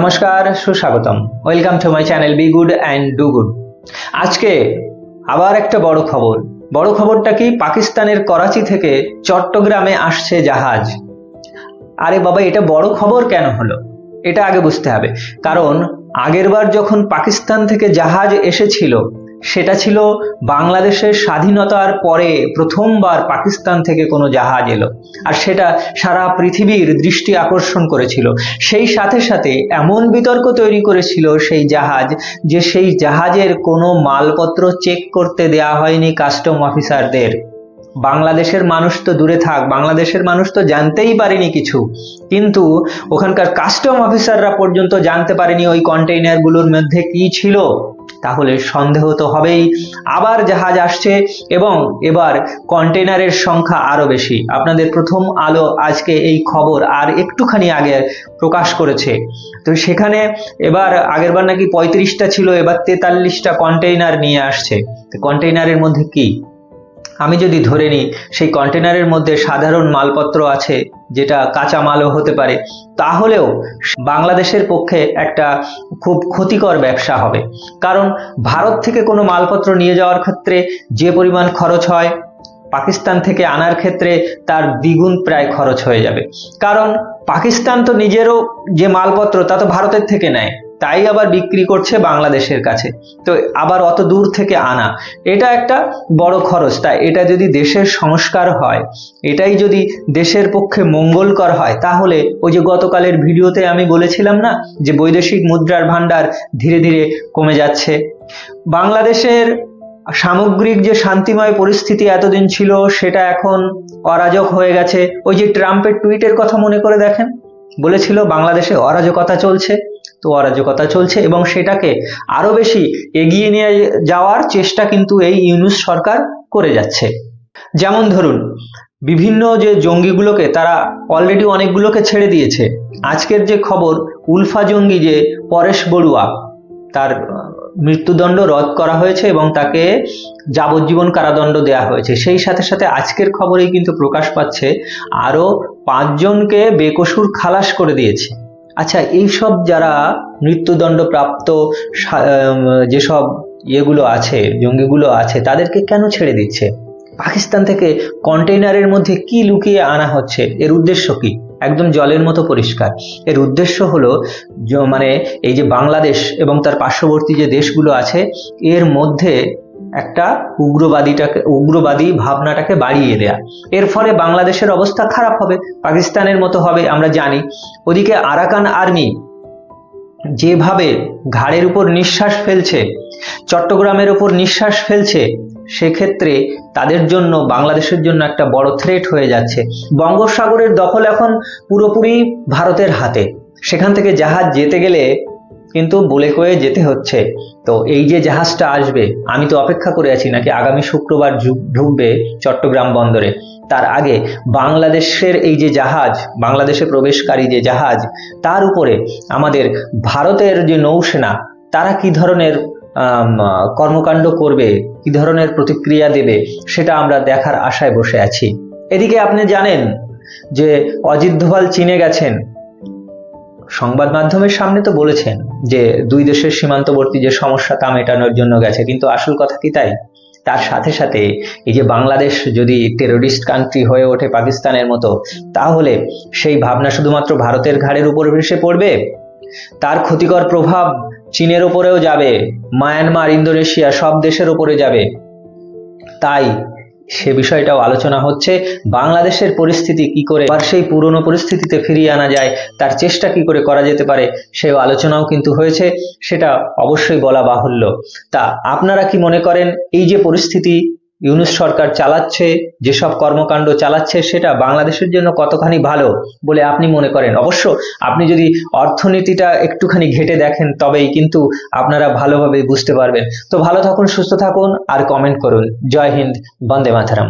নমস্কার, সুস্বাগতম। Welcome to my channel be good and do good আজকে আবার একটা বড় খবর। বড় খবরটা কি? পাকিস্তানের করাচি থেকে চট্টগ্রামে আসছে জাহাজ। আরে বাবা, এটা বড় খবর কেন হলো? এটা আগে বুঝতে হবে। কারণ আগেরবার যখন পাকিস্তান থেকে জাহাজ এসেছিল সেটা ছিল বাংলাদেশের স্বাধীনতার পরে প্রথমবার পাকিস্তান থেকে কোনো জাহাজ এলো। আর সেটা সারা পৃথিবীর দৃষ্টি আকর্ষণ করেছিল। সেই সাথে সাথে এমন বিতর্ক তৈরি করেছিল সেই জাহাজ যে সেই জাহাজের কোনো মালপত্র চেক করতে দেয়া হয়নি কাস্টম অফিসারদের বাংলাদেশের মানুষ তো দূরে থাক, বাংলাদেশের মানুষ তো জানতেই পারেনি কিছু। কিন্তু ওখানকার কাস্টম অফিসাররা পর্যন্ত জানতে পারেনি ওই কন্টেইনারগুলোর মধ্যে কি ছিল। তাহলে সন্দেহ তো হবেই। আবার জাহাজ আসছে এবং এবার কন্টেইনারের সংখ্যা আরও বেশি। আপনাদের প্রথম আলো আজকে এই খবর আর একটুখানি আগে প্রকাশ করেছে। তো সেখানে এবার আগেরবার নাকি পঁয়ত্রিশটা ছিল, এবার তেতাল্লিশটা কন্টেইনার নিয়ে আসছে। কন্টেইনারের মধ্যে কি? আমি যদি ধরে নিই, সেই কন্টেনারের মধ্যে সাধারণ মালপত্র আছে, যেটা কাঁচা মালও হতে পারে, তাহলেও বাংলাদেশের পক্ষে একটা খুব ক্ষতিকর ব্যবসা হবে। কারণ ভারত থেকে কোনো মালপত্র নিয়ে যাওয়ার ক্ষেত্রে যে পরিমাণ খরচ হয়, পাকিস্তান থেকে আনার ক্ষেত্রে তার দ্বিগুণ প্রায় খরচ হয়ে যাবে। কারণ পাকিস্তান তো নিজেরও যে মালপত্র, তা তো ভারতের থেকে নেয়। তাই আবার বিক্রি করছে বাংলাদেশের কাছে। তো আবার অত দূর থেকে আনা। এটা একটা বড় খরচ। তাই এটা যদি দেশের সংস্কার হয়, এটাই যদি দেশের পক্ষে মঙ্গলকর হয়, তাহলে ওই যে গতকালের ভিডিওতে আমি বলেছিলাম না, যে বৈদেশিক মুদ্রার ভান্ডার ধীরে ধীরে কমে যাচ্ছে। বাংলাদেশের সামগ্রিক যে শান্তিময় পরিস্থিতি এতদিন ছিল, সেটা এখন অরাজক হয়ে গেছে। ওই যে ট্রাম্পের টুইটের কথা মনে করে দেখেন? বলেছিল, বাংলাদেশে অরাজকতা চলছে। তো অরাজকতা চলছে এবং সেটাকে আরও বেশি এগিয়ে নিয়ে যাওয়ার চেষ্টা কিন্তু এই ইউনুস সরকার করে যাচ্ছে। যেমন ধরুন, বিভিন্ন যে জঙ্গিগুলোকে তারা অলরেডি অনেকগুলোকে ছেড়ে দিয়েছে। আজকের যে খবর, উলফা জঙ্গি যে পরেশ বড়ুয়া, তার মৃত্যুদণ্ড রদ করা হয়েছে এবং তাকে যাবজ্জীবন কারাদণ্ড দেওয়া হয়েছে। সেই সাথে সাথে আজকের খবরেই কিন্তু প্রকাশ পাচ্ছে, আরও পাঁচজনকে বেকসুর খালাস করে দিয়েছে। আচ্ছা এইসব যারা মৃত্যুদণ্ড প্রাপ্ত যেসব ইয়েগুলো আছে, জঙ্গিগুলো আছে, তাদেরকে কেন ছেড়ে দিচ্ছে? পাকিস্তান থেকে কন্টেইনারের মধ্যে কি লুকিয়ে আনা হচ্ছে? এর উদ্দেশ্য কি? একদম জলের মতো পরিষ্কার। এর উদ্দেশ্য হলো মানে এই যে বাংলাদেশ এবং তার পার্শ্ববর্তী যে দেশগুলো আছে, এর মধ্যে একটা উগ্রবাদীটাকে, উগ্রবাদী ভাবনাটাকে বাড়িয়ে দেয়া। এর ফলে বাংলাদেশের অবস্থা খারাপ হবে, পাকিস্তানের মতো হবে, আমরা জানি। ওদিকে আরাকান আর্মি যেভাবে ঘাড়ের উপর নিঃশ্বাস ফেলছে, চট্টগ্রামের উপর নিঃশ্বাস ফেলছে, সেক্ষেত্রে তাদের জন্য, বাংলাদেশের জন্য একটা বড় থ্রেট হয়ে যাচ্ছে। বঙ্গোপসাগরের দখল এখন পুরোপুরি ভারতের হাতে। সেখান থেকে জাহাজ যেতে গেলে কিন্তু বলে কয়ে যেতে হচ্ছে। তো এই যে জাহাজটা আসবে, আমি তো অপেক্ষা করে আছি নাকি আগামী শুক্রবার ঢুকবে চট্টগ্রাম বন্দরে। তার আগে বাংলাদেশের এই যে জাহাজ, বাংলাদেশে প্রবেশকারী যে জাহাজ, তার উপরে আমাদের ভারতের যে নৌসেনা, তারা কি ধরনের কর্মকাণ্ড করবে, কি ধরনের প্রতিক্রিয়া দেবে, সেটা আমরা দেখার আশায় বসে আছি। এদিকে আপনি জানেন যে অজিত ধোভাল চীনে গেছেন। সংবাদ মাধ্যমের সামনে তো বলেছেন যে দুই দেশের সীমান্তবর্তী যে সমস্যা তা মেটানোর জন্য গেছে, কিন্তু আসল কথা কি তাই? তার সাথে সাথে এই যে বাংলাদেশ যদি টেরোরিস্ট কান্ট্রি হয়ে ওঠে পাকিস্তানের মতো, তাহলে সেই ভাবনা শুধুমাত্র ভারতের ঘাড়ের উপর ভেসে পড়বে? তার ক্ষতিকর প্রভাব চীনের ওপরেও যাবে, মায়ানমার, ইন্দোনেশিয়া সব দেশের ওপরে যাবে। তাই সে বিষয়টাও আলোচনা হচ্ছে। বাংলাদেশের পরিস্থিতি কি করে, আর সেই পুরনো পরিস্থিতিতে ফিরিয়ে আনা যায়, তার চেষ্টা কি করে করা যেতে পারে সেই আলোচনাও কিন্তু হয়েছে, সেটা অবশ্যই বলা বাহুল্য। তা আপনারা কি মনে করেন, এই যে পরিস্থিতি ইউনুস সরকার চালাচ্ছে, যেসব কর্মকাণ্ড চালাচ্ছে, সেটা বাংলাদেশের জন্য কতখানি ভালো বলে আপনি মনে করেন? অবশ্য আপনি যদি অর্থনীতিটা একটুখানি ঘেটে দেখেন, তবেই কিন্তু আপনারা ভালোভাবে বুঝতে পারবেন। তো ভালো থাকুন, সুস্থ থাকুন, আর কমেন্ট করুন। জয় হিন্দ, বন্দে মাতারাম।